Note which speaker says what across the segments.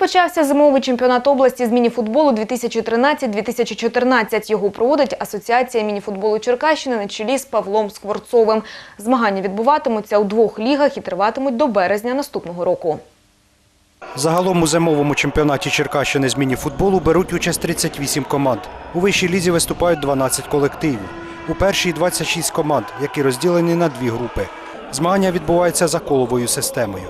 Speaker 1: Розпочався зимовий чемпіонат області з мініфутболу 2013-2014. Його проводить Асоціація мініфутболу Черкащини на чолі з Павлом Скворцовим. Змагання відбуватимуться у двох лігах і триватимуть до березня наступного року.
Speaker 2: Загалом у зимовому чемпіонаті Черкащини з мініфутболу беруть участь 38 команд. У вищій лізі виступають 12 колективів. У першій 26 команд, які розділені на дві групи. Змагання відбуваються за коловою системою.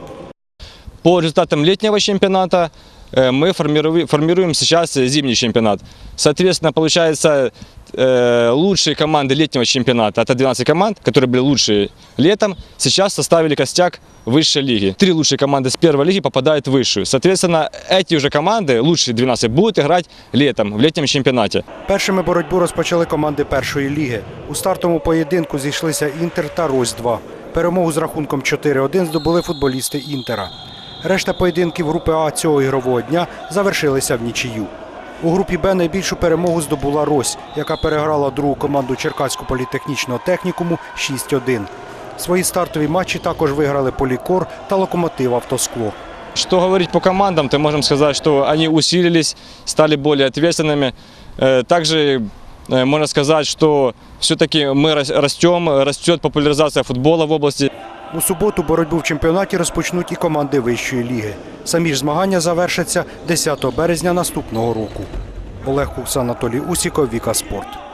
Speaker 3: По результатам летнего чемпионата э, мы формируем, формируем сейчас зимний чемпионат. Соответственно, получается, э, лучшие команды летнего чемпионата, это 12 команд, которые были лучшие летом, сейчас составили костяк высшей лиги. Три лучшие команды с первой лиги попадают в высшую. Соответственно, эти уже команды, лучшие 12, будут играть летом, в летнем чемпионате.
Speaker 2: Першими боротьбу розпочали команди першої ліги. У стартовому поєдинку зійшлися Інтер та Рось-2. Перемогу з рахунком 4-1 здобули футболісти Інтера. Решта поєдинків групи А цього ігрового дня завершилися в нічию. У групі Б найбільшу перемогу здобула Рось, яка переграла другу команду Черкаського політехнічного технікуму 6-1. Свої стартові матчі також виграли Полікор та Локомотив Автоскло.
Speaker 3: Что говорить по командам, то можем сказать, что они усилились, стали более ответственными. Э, Также э, можно сказать, что все-таки мы рас- растем, растет популяризация футбола в области.
Speaker 2: У суботу боротьбу в чемпіонаті розпочнуть і команди вищої ліги. Самі ж змагання завершаться 10 березня наступного року. Олег Кукс, Анатолій Усіков, Віка Спорт.